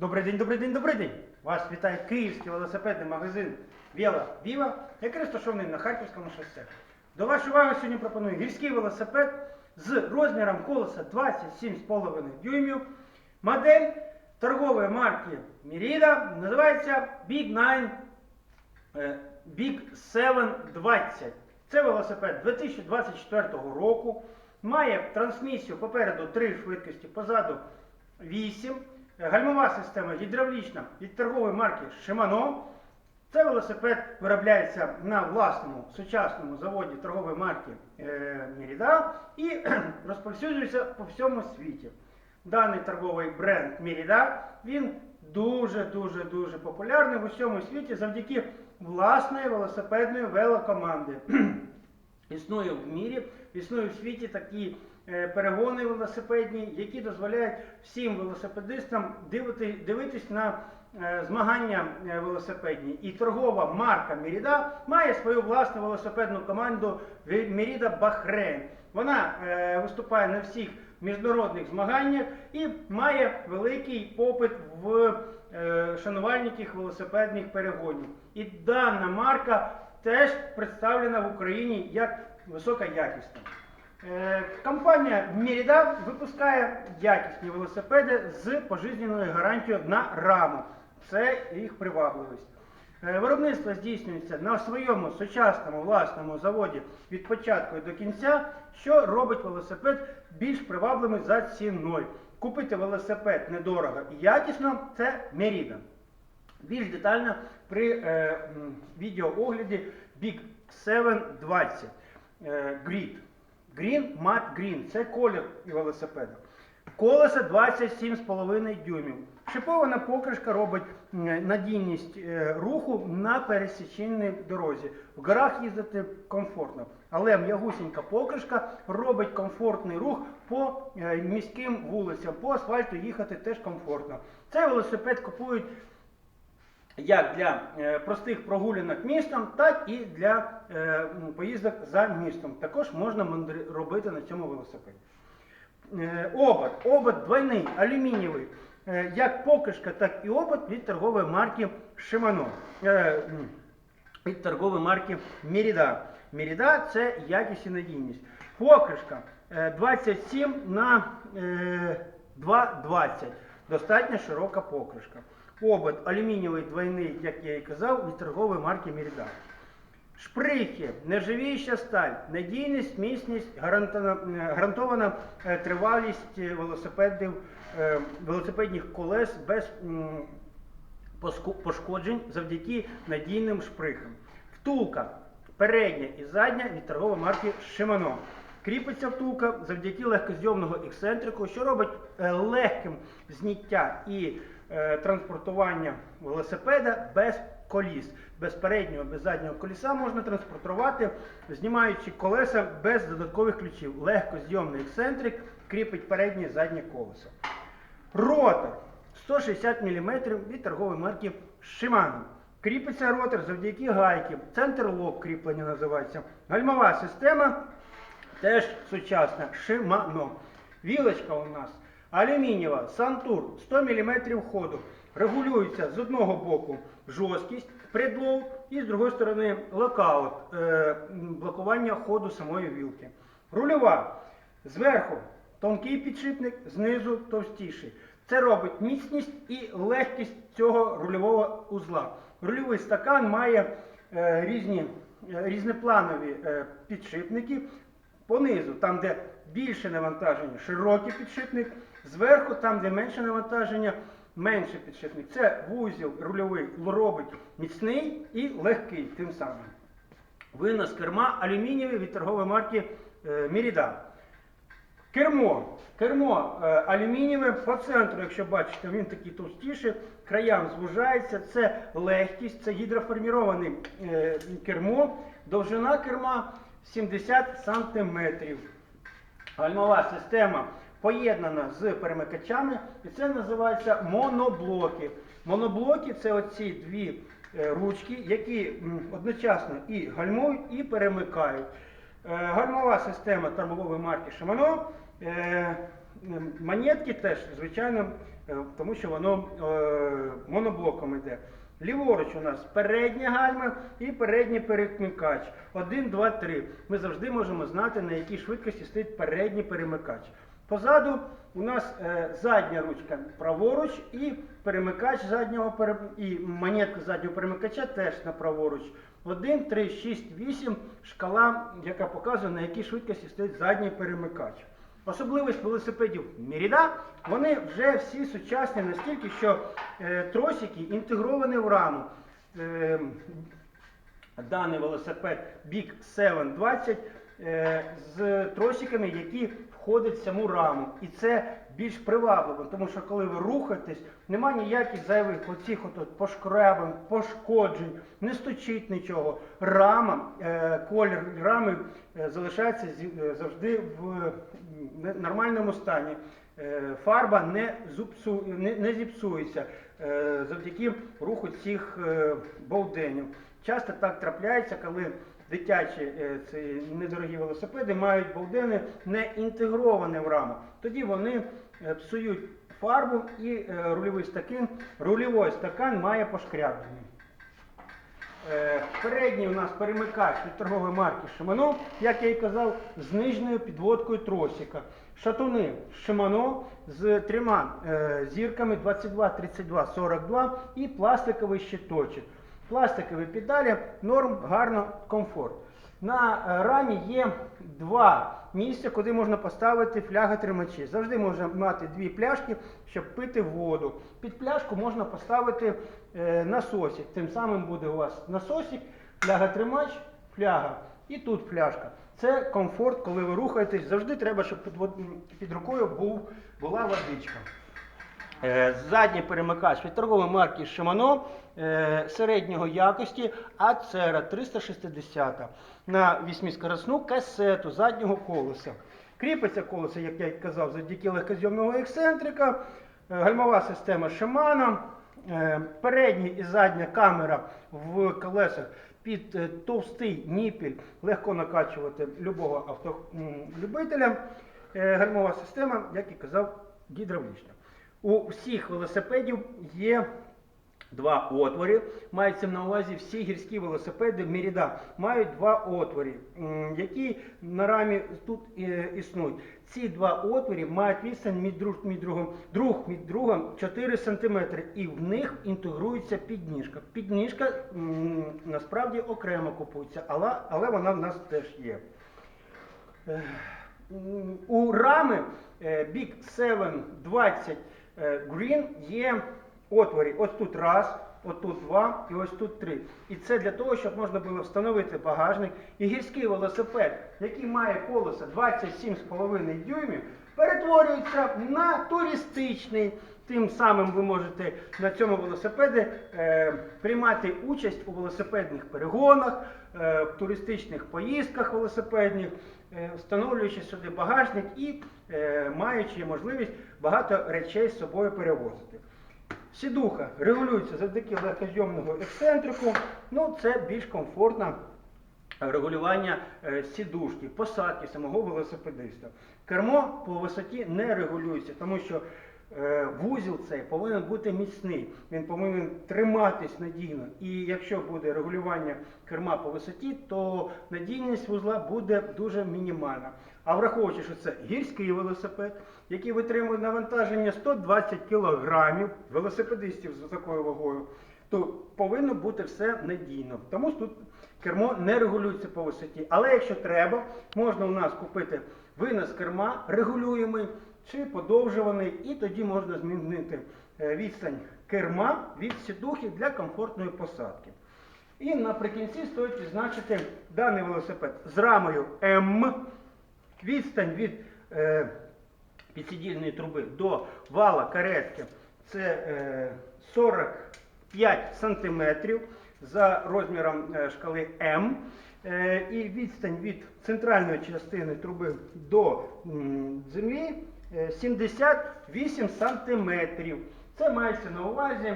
Добрий день, добрий день, добрий день! Вас вітає київський велосипедний магазин Віла Віва, який розташований на Харківському шосе. До вашої уваги сьогодні пропоную гірський велосипед з розміром колеса 27,5 дюймів. Модель торгової марки Merida називається Big 9 е, Big 720. Це велосипед 2024 року. Має трансмісію попереду 3 швидкості, позаду 8. Е, Гальмова система гідравлічна від торгової марки Shimano. Цей велосипед виробляється на власному сучасному заводі торгової марки е, Merida і розповсюджується по всьому світі. Даний торговий бренд Merida, він дуже-дуже дуже популярний в усьому світі завдяки власної велосипедної велокоманди. Існує в мірі, існує в світі такі е, перегони велосипедні, які дозволяють всім велосипедистам дивити, дивитись на е, змагання е, велосипедні. І торгова марка Merida має свою власну велосипедну команду Merida Bahrain. Вона е, виступає на всіх міжнародних змаганнях і має великий попит в е, шанувальників велосипедних перегонів. І дана марка теж представлена в Україні як високоякісна. Е, Компанія Merida випускає якісні велосипеди з пожизненною гарантією на раму. Це їх привабливість. Е, Виробництво здійснюється на своєму сучасному власному заводі від початку до кінця, що робить велосипед більш привабливим за ціною. Купити велосипед недорого і якісно це Merida. Більш детально при е, відеоогляді Big 720 е, Grid. Green Matte Green це колір велосипеда. Колеса 27,5 дюймів. Шипована покришка робить надійність е, руху на пересіченій дорозі. В горах їздити комфортно. Але м'ягусінька покришка робить комфортний рух по е, міським вулицям, по асфальту їхати теж комфортно. Цей велосипед купують як для е, простих прогулянок містом, так і для е, поїздок за містом. Також можна робити на цьому велосипеді. Е, обод. Обод двойний, алюмінієвий. Як покришка, так і обод від торгової марки. Е, від торгової марки Merida. Merida це якість і надійність. Покришка е, 27 на е, 2,20. Достатньо широка покришка. Обод алюмінієвий двойний, як я і казав, від торгової марки Merida. Шприхи, нержавіюча сталь, надійність, міцність, гарантована, е, тривалість е, велосипедів, е, велосипедних колес без пошкоджень завдяки надійним шприхам. Втулка передня і задня від торгової марки Shimano. Кріпиться втулка завдяки легкозйомного ексцентрику, що робить е, легким зняття і е, транспортування велосипеда без коліс. Без переднього, без заднього коліса можна транспортувати, знімаючи колеса без додаткових ключів. Легкозйомний ексцентрик кріпить переднє і заднє колесо. Ротор 160 мм від торгової марки Shimano. Кріпиться ротор завдяки гайки. Центр лок кріплення називається. Гальмова система теж сучасна Shimano. Вілочка у нас алюмінієва Santur 100 мм ходу. Регулюється з одного боку жорсткість, предлоу і з другої сторони локаут, е, блокування ходу самої вілки. Рульова зверху тонкий підшипник, знизу товстіший. Це робить міцність і легкість цього рульового узла. Рульовий стакан має е, різні, е, різнопланові е, підшипники. Понизу, там, де більше навантаження, широкий підшипник, зверху, там, де менше навантаження, менший підшипник. Це вузіл рульовий робить міцний і легкий тим самим. Винос керма алюмінієвий від торгової марки е, Merida. Кермо. Кермо е, алюмінієве по центру, якщо бачите, він такий товстіший, краям звужається. Це легкість, це гідроформіроване е, кермо. Довжина керма 70 см. Гальмова система поєднана з перемикачами, і це називається моноблоки. Моноблоки це оці дві е, ручки, які одночасно і гальмують, і перемикають. Е, Гальмова система торгової марки Shimano. Е, Монетки теж, звичайно, тому що воно моноблоком йде. Ліворуч у нас передні гальма і передній перемикач. Один, два, три. Ми завжди можемо знати, на якій швидкості стоїть передній перемикач. Позаду у нас е, задня ручка праворуч і перемикач заднього пере... і монетка заднього перемикача теж на праворуч. 1, 3, 6, 8 шкала, яка показує, на якій швидкості стоїть задній перемикач. Особливість велосипедів Міріда, вони вже всі сучасні настільки, що е, тросики інтегровані в раму. Е, даний велосипед Big 720 е, з тросиками, які входять в саму раму. І це більш привабливо, тому що коли ви рухаєтесь, нема ніяких зайвих оцих от пошкребень, пошкоджень, не стучить нічого. Рама, е, колір рами е, залишається е, завжди в нормальному стані. Фарба не, зупсу, не, не зіпсується завдяки руху цих болденів. Часто так трапляється, коли дитячі е, ці недорогі велосипеди мають болдени не інтегровані в раму. Тоді вони е, псують фарбу і е, рульовий стакан, рульовий стакан має пошкряблення. Е, Передній у нас перемикач від торгової марки Shimano, як я і казав, з нижньою підводкою тросика. Шатуни Shimano з трьома зірками 22, 32, 42 і пластиковий щиточок. Пластикові педалі, норм, гарно, комфорт. На е, рамі є два місця, куди можна поставити фляги-тримачі. Завжди можна мати дві пляшки, щоб пити воду. Під пляшку можна поставити е, насосик. Тим самим буде у вас насосик, фляга-тримач, фляга і тут фляжка. Це комфорт, коли ви рухаєтесь. Завжди треба, щоб під, рукою була водичка. Е, Задній перемикач від торгової марки Shimano е, середнього якості Acera 360 на 8-скоросну касету заднього колеса. Кріпиться колесо, як я й казав, завдяки легкозйомного ексцентрика, е, гальмова система Shimano, передня і задня камера в колесах під товстий ніпіль, легко накачувати любого автолюбителя. Гальмова система, як і казав, гідравлічна. У всіх велосипедів є два отвори. Мається на увазі всі гірські велосипеди Міріда мають два отвори, які на рамі тут е, існують. Ці два отвори мають відстань між друг між другом, друг між другом 4 см, і в них інтегрується підніжка. Підніжка насправді окремо купується, але, але вона в нас теж є. Е, У рами е, Big 720 е, Green є отворі. Ось тут раз, ось тут два і ось тут три. І це для того, щоб можна було встановити багажник. І гірський велосипед, який має колеса 27,5 дюймів, перетворюється на туристичний. Тим самим ви можете на цьому велосипеді е, приймати участь у велосипедних перегонах, е, в туристичних поїздках велосипедних, е, встановлюючи сюди багажник і е, маючи можливість багато речей з собою перевозити. Сідуха регулюється завдяки легкозйомного ексцентрику, ну це більш комфортно регулювання е, сідушки, посадки самого велосипедиста. Кермо по висоті не регулюється, тому що е, вузол цей повинен бути міцний, він повинен триматись надійно. І якщо буде регулювання керма по висоті, то надійність вузла буде дуже мінімальна. А враховуючи, що це гірський велосипед, який витримує навантаження 120 кг велосипедистів з такою вагою, то повинно бути все надійно. Тому тут кермо не регулюється по висоті. Але якщо треба, можна у нас купити винос керма регулюємий чи подовжуваний, і тоді можна змінити е, відстань керма від сідухи для комфортної посадки. І наприкінці стоїть відзначити даний велосипед з рамою М, відстань від е, підсидільної труби до вала каретки це е, 45 сантиметрів за розміром е, шкали М. Е, і відстань від центральної частини труби до землі 78 сантиметрів. Це мається на увазі.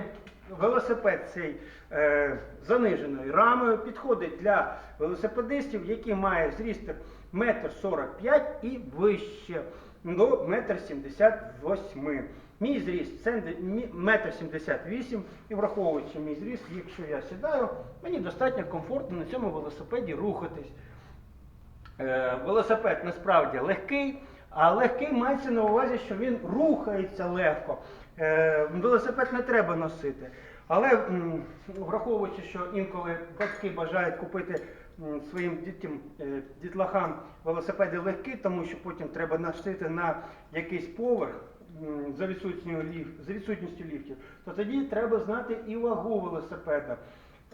Велосипед цей е, заниженою рамою підходить для велосипедистів, які мають зріст 1,45 м і вище до 1,78 м. Мій зріст це мі- метр 78 і враховуючи мій зріст, якщо я сідаю, мені достатньо комфортно на цьому велосипеді рухатись. Е, велосипед насправді легкий, а легкий мається на увазі, що він рухається легко. Е, велосипед не треба носити. Але враховуючи, що інколи батьки бажають купити своїм дітям, е, дітлахам велосипеди легкі, тому що потім треба носити на якийсь поверх за відсутністю ліфтів, то тоді треба знати і вагу велосипеда.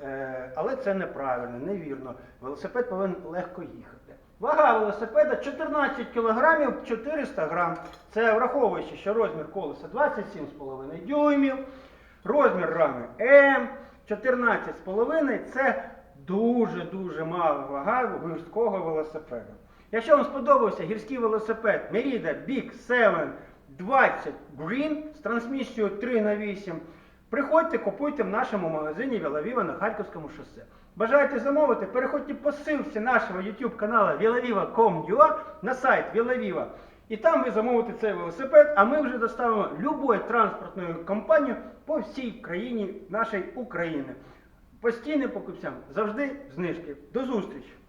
Е, Але це неправильно, невірно. Велосипед повинен легко їхати. Вага велосипеда 14 кг 400 грам. Це враховуючи, що розмір колеса 27,5 дюймів, розмір рами М 14,5 це дуже-дуже мала вага гірського велосипеда. Якщо вам сподобався гірський велосипед Merida Big 7 20 Green з трансмісією 3 на 8 Приходьте, купуйте в нашому магазині Вілавіва на Харківському шосе. Бажаєте замовити? Переходьте по ссылці нашого YouTube каналу vilaviva.com.ua на сайт Вілавіва. І там ви замовите цей велосипед, а ми вже доставимо любою транспортною компанією по всій країні нашої України. Постійним покупцям завжди знижки. До зустрічі!